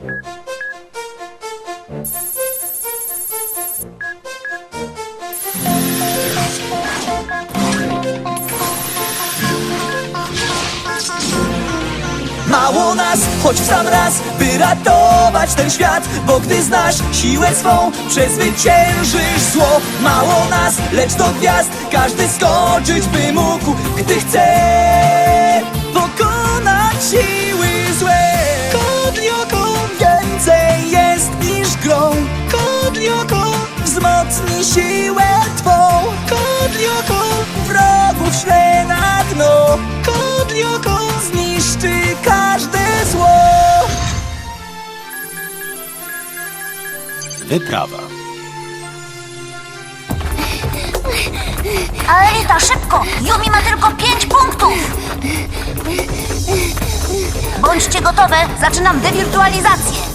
Mało nas, choć w sam raz, by ratować ten świat Bo gdy znasz siłę swą, przezwyciężysz zło. Mało nas, lecz do gwiazd każdy skoczyć by mógł Gdy chce wzmocni siłę twą Kodlioko wrogów śle na dno Kodlioko zniszczy każde zło Wyprawa. Aelita, szybko! Yumi ma tylko pięć punktów! Bądźcie gotowe, zaczynam dewirtualizację.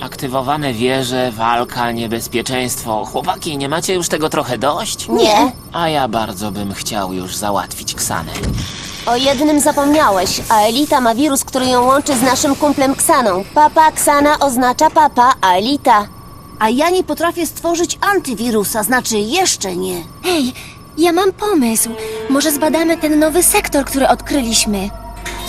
Aktywowane wieże, walka, niebezpieczeństwo. Chłopaki, nie macie już tego trochę dość? Nie, A ja bardzo bym chciał już załatwić Ksanę. o jednym zapomniałeś. Aelita ma wirus, który ją łączy z naszym kumplem Ksaną. Papa Ksana oznacza papa Aelita. A ja nie potrafię stworzyć antywirusa, znaczy jeszcze nie. Hej, ja mam pomysł. Może zbadamy ten nowy sektor, który odkryliśmy.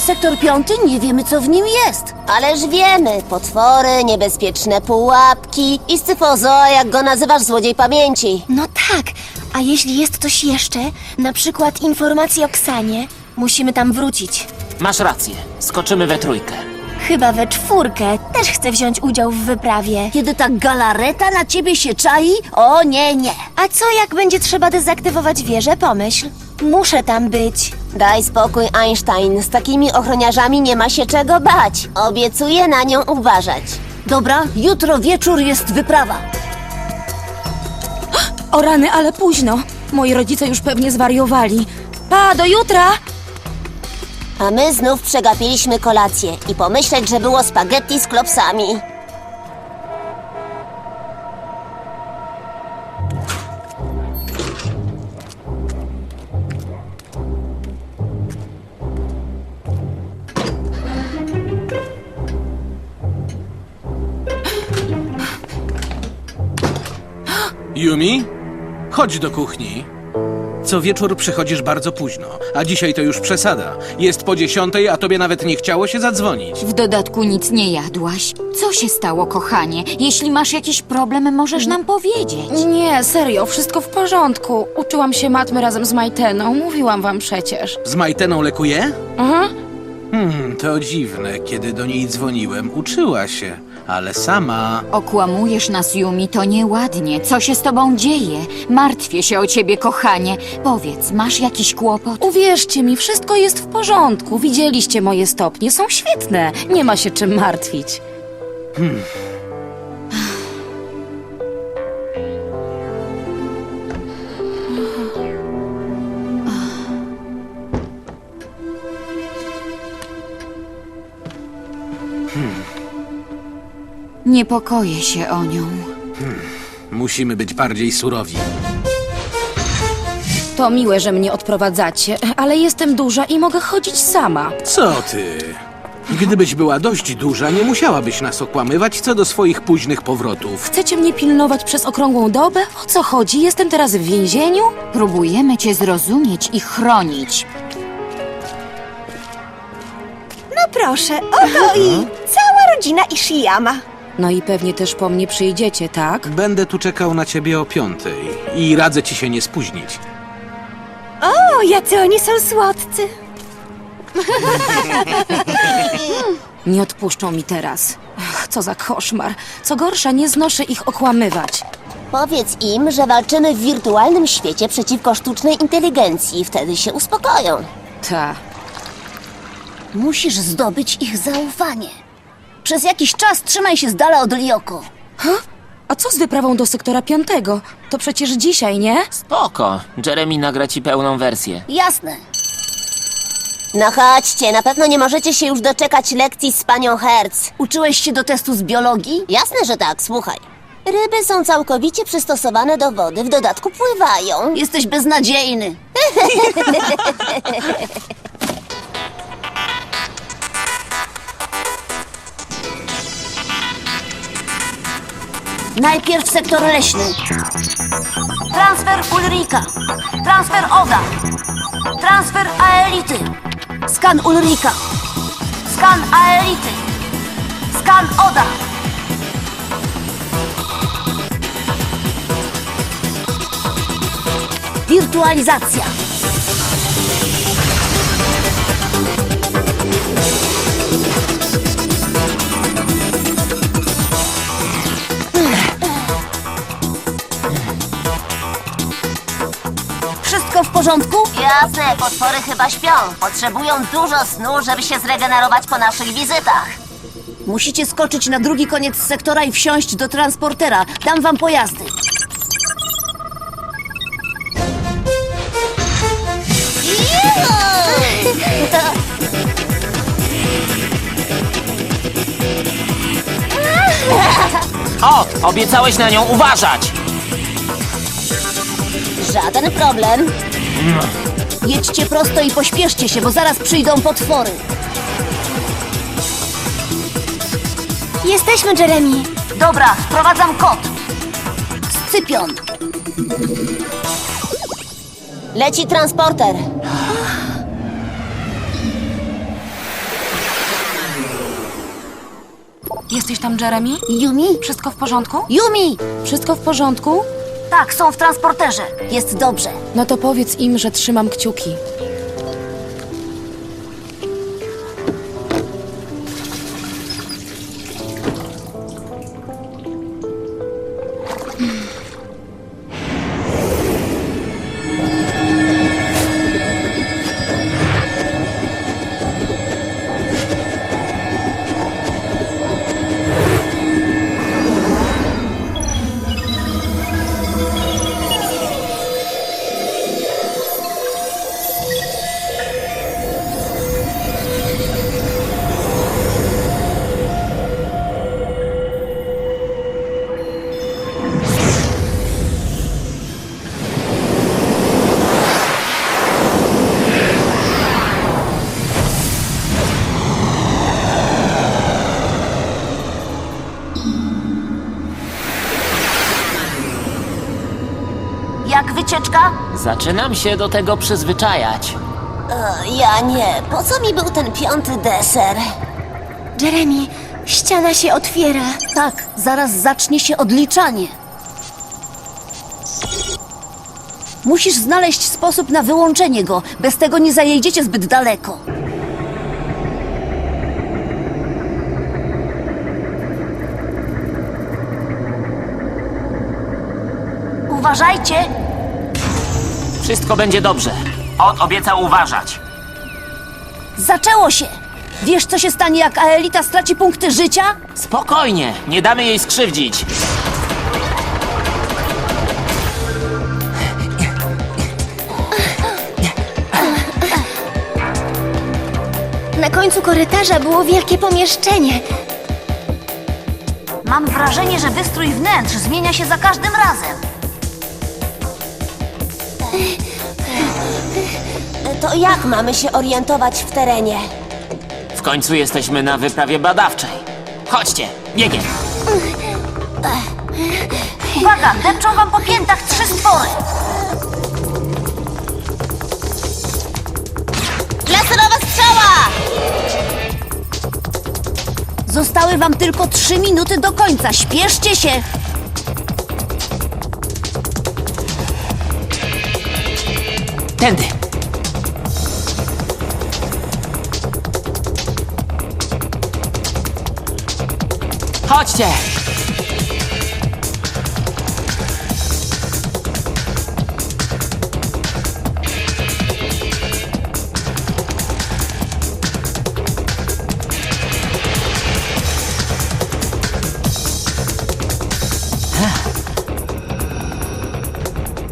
Sektor piąty, nie wiemy co w nim jest. Ależ wiemy, potwory, niebezpieczne pułapki i scyfozoa, jak go nazywasz, złodziej pamięci. No tak, a jeśli jest coś jeszcze, na przykład informacje o Ksanie, musimy tam wrócić. Masz rację, skoczymy we trójkę. Chyba we czwórkę też chcę wziąć udział w wyprawie. Kiedy ta galareta na ciebie się czai? O nie, nie. A co jak będzie trzeba dezaktywować wieżę? Pomyśl. Muszę tam być. Daj spokój, Einstein. Z takimi ochroniarzami nie ma się czego bać. Obiecuję na nią uważać. Dobra, jutro wieczór jest wyprawa. O rany, ale późno. Moi rodzice już pewnie zwariowali. Pa, do jutra! A my znów przegapiliśmy kolację i pomyśleć, że było spaghetti z klopsami. Yumi, chodź do kuchni. Co wieczór przychodzisz bardzo późno, a dzisiaj to już przesada. Jest po dziesiątej, a tobie nawet nie chciało się zadzwonić. W dodatku nic nie jadłaś. Co się stało, kochanie? Jeśli masz jakiś problem, możesz nam powiedzieć. Nie, serio, wszystko w porządku. Uczyłam się matmy razem z Majteną, mówiłam wam przecież. Z Majteną lekuje? Aha. Hmm, to dziwne. Kiedy do niej dzwoniłem, uczyła się, ale sama... Okłamujesz nas, Yumi, to nieładnie. Co się z tobą dzieje? Martwię się o ciebie, kochanie. Powiedz, masz jakiś kłopot? Uwierzcie mi, wszystko jest w porządku. Widzieliście moje stopnie, są świetne. Nie ma się czym martwić. Niepokoję się o nią. Musimy być bardziej surowi. To miłe, że mnie odprowadzacie, ale jestem duża i mogę chodzić sama. Co ty? Gdybyś była dość duża, nie musiałabyś nas okłamywać co do swoich późnych powrotów. Chcecie mnie pilnować przez okrągłą dobę? O co chodzi? Jestem teraz w więzieniu? Próbujemy cię zrozumieć i chronić. No proszę, oto i cała rodzina Ishiyama. No i pewnie też po mnie przyjdziecie, tak? Będę tu czekał na ciebie o piątej i radzę ci się nie spóźnić. O, jacy oni są słodcy. Nie odpuszczą mi teraz. Ach, co za koszmar. Co gorsza, nie znoszę ich okłamywać. Powiedz im, że walczymy w wirtualnym świecie przeciwko sztucznej inteligencji. Wtedy się uspokoją. Ta. Musisz zdobyć ich zaufanie. Przez jakiś czas trzymaj się z dala od Lioko. A co z wyprawą do sektora piątego? To przecież dzisiaj, nie? Spoko, Jeremy nagra ci pełną wersję. Jasne. No chodźcie, na pewno nie możecie się już doczekać lekcji z panią Hertz. Uczyłeś się do testu z biologii? Jasne, że tak, słuchaj. Ryby są całkowicie przystosowane do wody, w dodatku pływają. Jesteś beznadziejny. Najpierw sektor leśny. Transfer Ulrika. Transfer Oda. Transfer Aelity. Skan Ulrika. Skan Aelity. Skan Oda. Wirtualizacja. Porządku? Jasne, potwory chyba śpią. Potrzebują dużo snu, żeby się zregenerować po naszych wizytach. Musicie skoczyć na drugi koniec sektora i wsiąść do transportera. Dam wam pojazdy. O, obiecałeś na nią uważać! Żaden problem. Jedźcie prosto i pośpieszcie się, bo zaraz przyjdą potwory. Jesteśmy, Jeremy. Dobra, wprowadzam kod. Scypion. Leci transporter. Jesteś tam, Jeremy? Yumi? Wszystko w porządku? Yumi! Wszystko w porządku? Tak, są w transporterze. Jest dobrze. No to powiedz im, że trzymam kciuki. Zaczynam się do tego przyzwyczajać. Ja nie. Po co mi był ten piąty deser? Jeremy, ściana się otwiera. Tak, zaraz zacznie się odliczanie. Musisz znaleźć sposób na wyłączenie go. Bez tego nie zajedziecie zbyt daleko. Uważajcie! Wszystko będzie dobrze. Ot obiecał uważać. Zaczęło się! Wiesz, co się stanie, jak Aelita straci punkty życia? Spokojnie, nie damy jej skrzywdzić. Na końcu korytarza było wielkie pomieszczenie. Mam wrażenie, że wystrój wnętrz zmienia się za każdym razem. To jak mamy się orientować w terenie? W końcu jesteśmy na wyprawie badawczej. Chodźcie, biegiem. Uwaga, depczą wam po piętach trzy stwory. Laserowa strzała! Zostały wam tylko trzy minuty do końca. Śpieszcie się! Tędy. Chodźcie!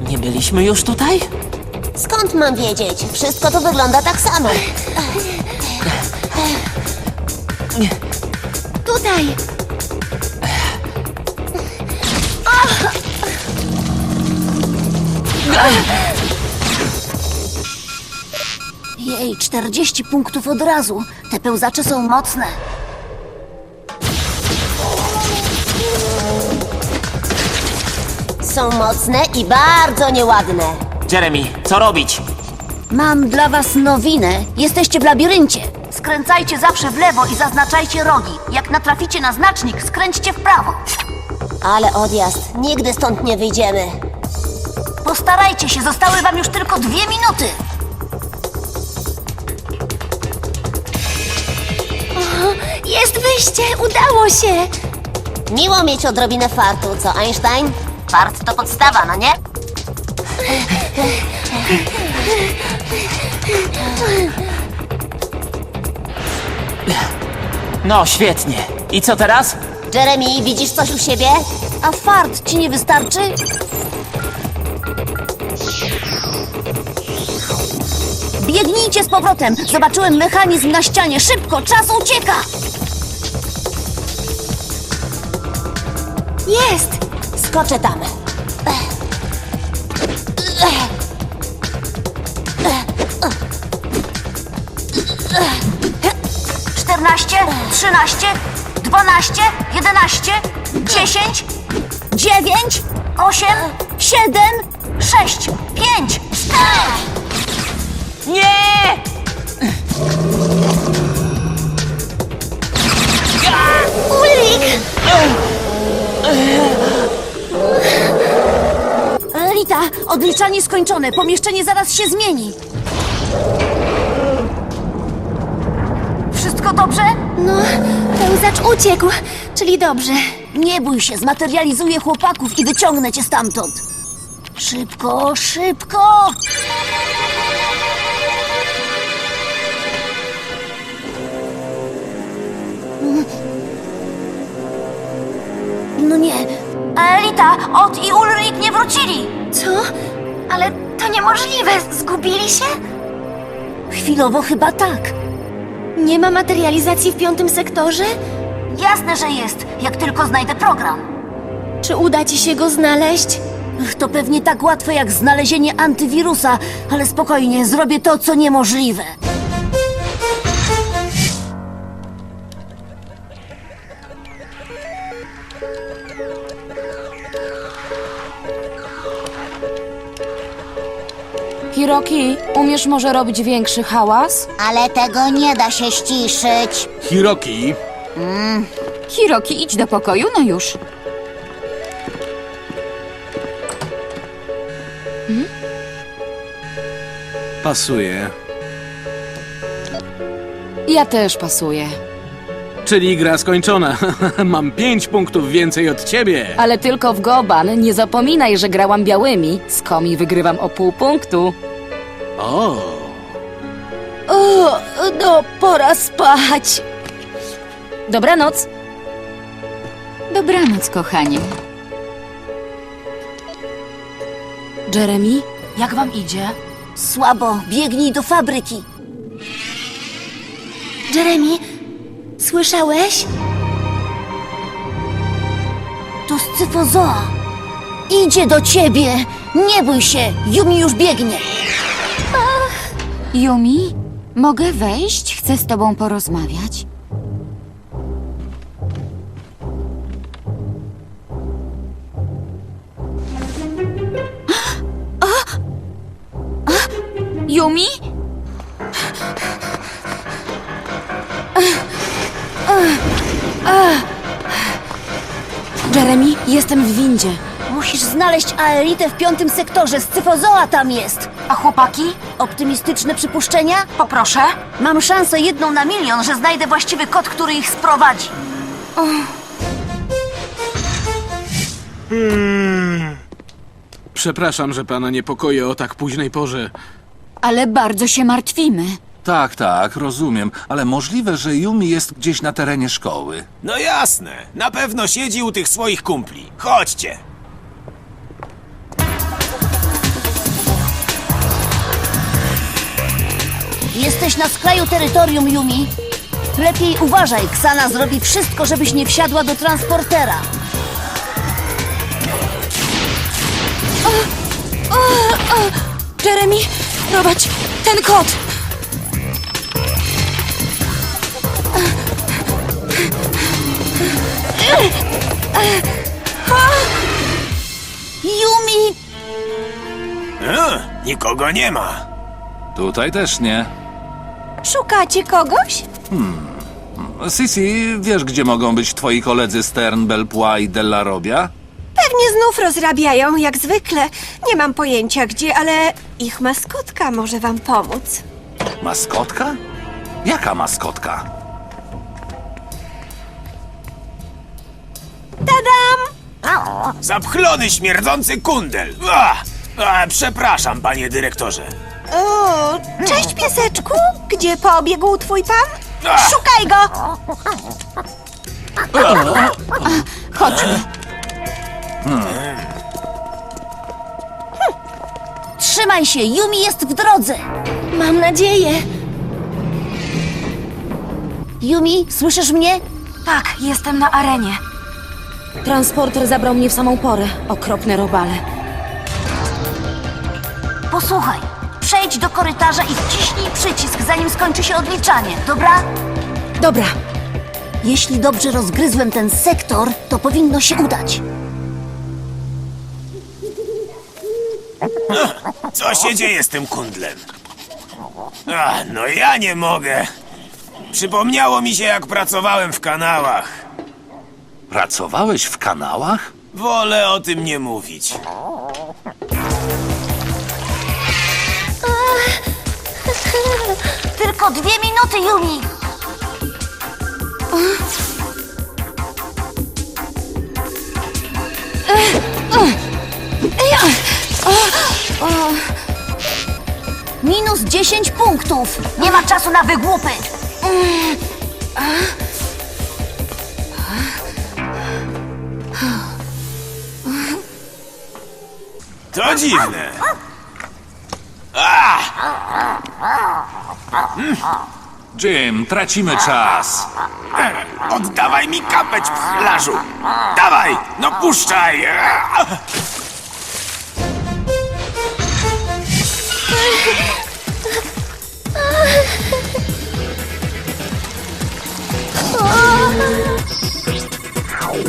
Nie byliśmy już tutaj? Skąd mam wiedzieć? Wszystko tu wygląda tak samo. Tutaj! Jej, 40 punktów od razu. Te pełzacze są mocne. Są mocne i bardzo nieładne. Jeremy, co robić? Mam dla was nowinę. Jesteście w labiryncie. Skręcajcie zawsze w lewo i zaznaczajcie rogi. Jak natraficie na znacznik, skręćcie w prawo. Ale odjazd. Nigdy stąd nie wyjdziemy. Postarajcie się, zostały wam już tylko dwie minuty. Jest wyjście! Udało się! Miło mieć odrobinę fartu, co Einstein? Fart to podstawa, no nie? No, świetnie. I co teraz? Jeremy, widzisz coś u siebie? A fart ci nie wystarczy? Biegnijcie z powrotem. Zobaczyłem mechanizm na ścianie. Szybko, czas ucieka. Jest! Skoczę tam. 14, 13, 12, 11, 10, 9, 8, 7, 6, 5, 4. Nie! Rita, odliczanie skończone. Pomieszczenie zaraz się zmieni. Wszystko dobrze? No, pełzacz uciekł, czyli dobrze. Nie bój się, zmaterializuję chłopaków i wyciągnę cię stamtąd. Szybko, szybko! Nie wrócili. Co? Ale to niemożliwe! Zgubili się? Chwilowo chyba tak. Nie ma materializacji w piątym sektorze? Jasne, że jest, jak tylko znajdę program. Czy uda ci się go znaleźć? Ach, To pewnie tak łatwe jak znalezienie antywirusa, ale spokojnie, zrobię to, co niemożliwe. Hiroki, umiesz może robić większy hałas? Ale tego nie da się ściszyć. Hiroki, Hiroki, idź do pokoju, no już. pasuje. Ja też pasuję. Czyli gra skończona. Mam pięć punktów więcej od ciebie. Ale tylko w Goban. Nie zapominaj, że grałam białymi. Z komi wygrywam o pół punktu. O, O, no, pora spać. Dobranoc. Dobranoc, kochanie. Jeremy, Jak wam idzie? Słabo, biegnij do fabryki. Jeremy, słyszałeś? To scyfozoa. Idzie do ciebie. Nie bój się, Yumi już biegnie. Yumi, mogę wejść? Chcę z tobą porozmawiać. Yumi? Jeremy, jestem w windzie. Musisz znaleźć Aelitę w piątym sektorze. Scyfozoa tam jest. A chłopaki? Optymistyczne przypuszczenia? Poproszę. Mam szansę jedną na milion, że znajdę właściwy kod, który ich sprowadzi. przepraszam, że pana niepokoję o tak późnej porze. Ale bardzo się martwimy. Tak, tak, rozumiem, ale możliwe, że Yumi jest gdzieś na terenie szkoły. No jasne, na pewno siedzi u tych swoich kumpli. Chodźcie. Jesteś na skraju terytorium, Yumi. Lepiej uważaj, Ksana zrobi wszystko, żebyś nie wsiadła do transportera. Jeremy, prowadź ten kod. Nikogo nie ma. Tutaj też nie. Szukacie kogoś? Sisi, wiesz, gdzie mogą być twoi koledzy Stern, Belpois i Della Robia? Pewnie znów rozrabiają, jak zwykle. Nie mam pojęcia gdzie, ale ich maskotka może wam pomóc. Maskotka? Jaka maskotka? Zapchlony, śmierdzący kundel. A, a, przepraszam, panie dyrektorze. O, cześć pieseczku! Gdzie pobiegł twój pan? Szukaj go! Chodźmy. Trzymaj się, Yumi jest w drodze. Mam nadzieję. Yumi, słyszysz mnie? Tak, jestem na arenie. Transporter zabrał mnie w samą porę. Okropne robale. Posłuchaj, przejdź do korytarza i wciśnij przycisk, zanim skończy się odliczanie, dobra? Dobra, Jeśli dobrze rozgryzłem ten sektor, to powinno się udać. co się dzieje z tym kundlem? A, no ja nie mogę. Przypomniało mi się, jak pracowałem w kanałach. Pracowałeś w kanałach? Wolę o tym nie mówić. Tylko dwie minuty, Yumi! Minus 10 punktów! Nie ma czasu na wygłupy! To dziwne. Jim, tracimy czas. Oddawaj mi kapeć, pchlarzu! Dawaj, no puszczaj!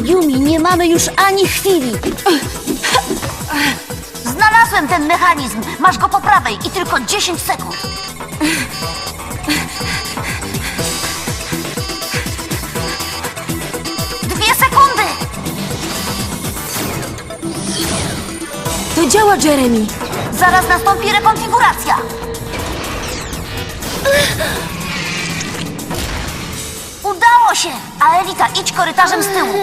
Yumi, nie mamy już ani chwili! Znalazłem ten mechanizm! Masz go po prawej i tylko 10 sekund! Dwie sekundy! to działa, Jeremy. Zaraz nastąpi rekonfiguracja! Udało się! Aelita, idź korytarzem z tyłu!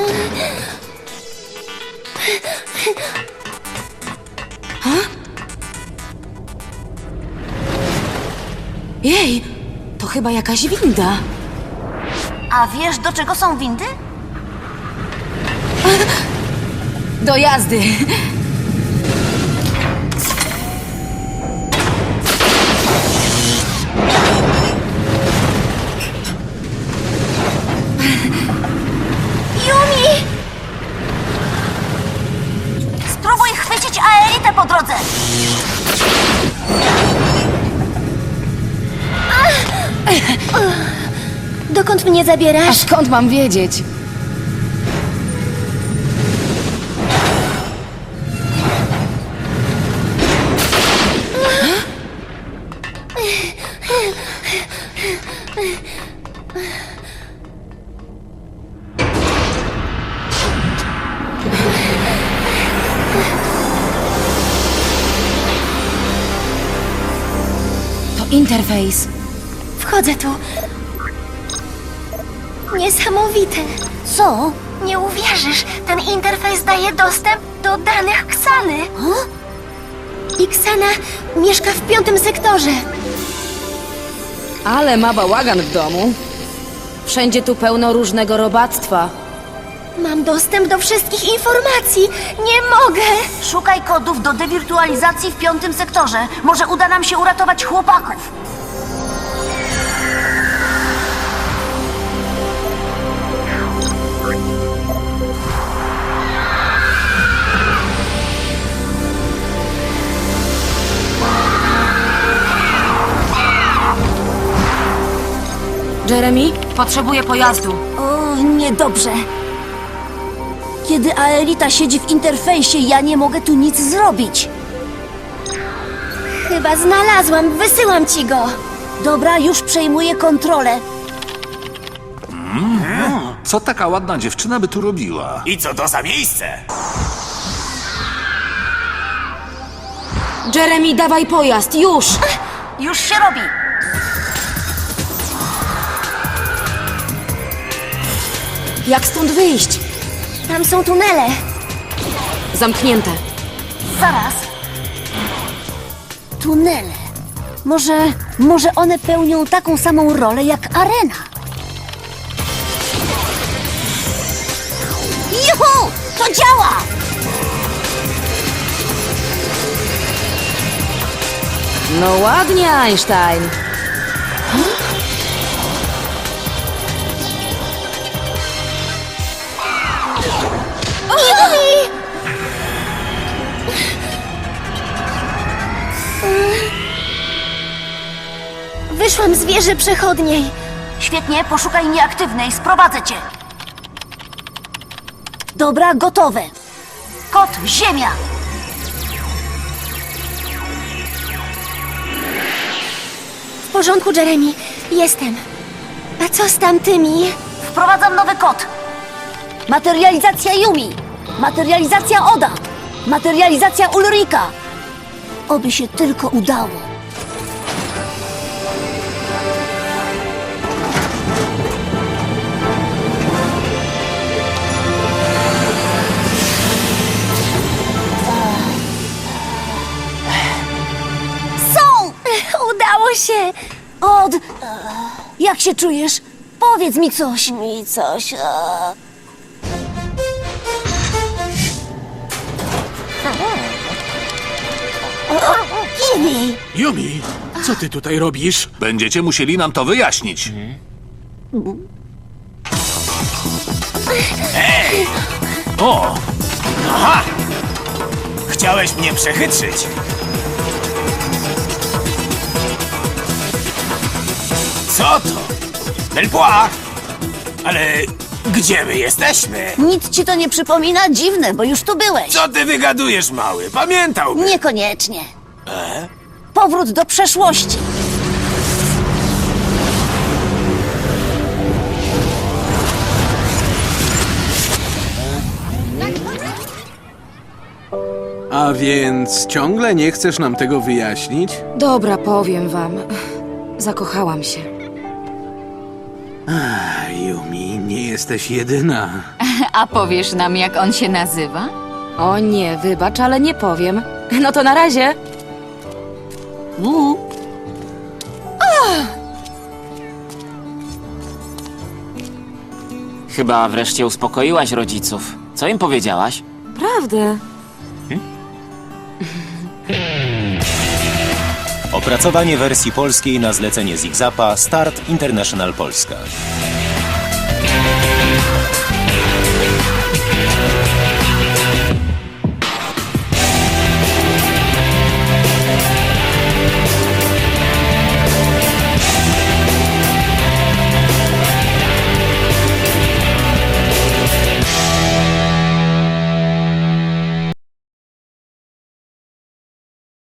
Jej, to chyba jakaś winda. A wiesz, do czego są windy? Do jazdy. Dokąd mnie zabierasz? A skąd mam wiedzieć? To interfejs. Wchodzę tu. Niesamowite. Co? Nie uwierzysz, ten interfejs daje dostęp do danych Ksany. I Ksana mieszka w piątym sektorze. Ale ma bałagan w domu. Wszędzie tu pełno różnego robactwa. Mam dostęp do wszystkich informacji. Nie mogę. Szukaj kodów do dewirtualizacji w piątym sektorze. Może uda nam się uratować chłopaków. Jeremy, potrzebuję pojazdu. O, niedobrze. Kiedy Aelita siedzi w interfejsie, ja nie mogę tu nic zrobić. Chyba znalazłam, wysyłam ci go. Dobra, już przejmuję kontrolę. Co taka ładna dziewczyna by tu robiła? I co to za miejsce? Jeremy, dawaj pojazd, już! Już się robi. Jak stąd wyjść? Tam są tunele. Zamknięte. Zaraz. Tunele. Może, może one pełnią taką samą rolę jak arena. Juhu! To działa! No ładnie, Einstein. Wyszłam z wieży przechodniej. Świetnie, poszukaj nieaktywnej, sprowadzę cię. Dobra, gotowe. Kot, ziemia. W porządku, Jeremy. Jestem. A co z tamtymi? Wprowadzam nowy kod. Materializacja Yumi. Materializacja Oda. Materializacja Ulrika. Oby się tylko udało. Udało się! Od... Jak się czujesz? Powiedz mi coś. Mi coś. e, Kiwi! Yumi, co ty tutaj robisz? Będziecie musieli nam to wyjaśnić. O! Aha! Chciałeś mnie przechytrzyć. Co to? Delpois! Ale gdzie my jesteśmy? Nic ci to nie przypomina? Dziwne, bo już tu byłeś. Co ty wygadujesz, mały? Pamiętałbym. Niekoniecznie. Powrót do przeszłości. A więc ciągle nie chcesz nam tego wyjaśnić? Dobra, powiem wam. Zakochałam się. A, Yumi, nie jesteś jedyna. A powiesz nam, jak on się nazywa? O nie, wybacz, ale nie powiem. No to na razie. Chyba wreszcie uspokoiłaś rodziców. Co im powiedziałaś? Prawdę. Opracowanie wersji polskiej na zlecenie Zigzapa Start International Polska.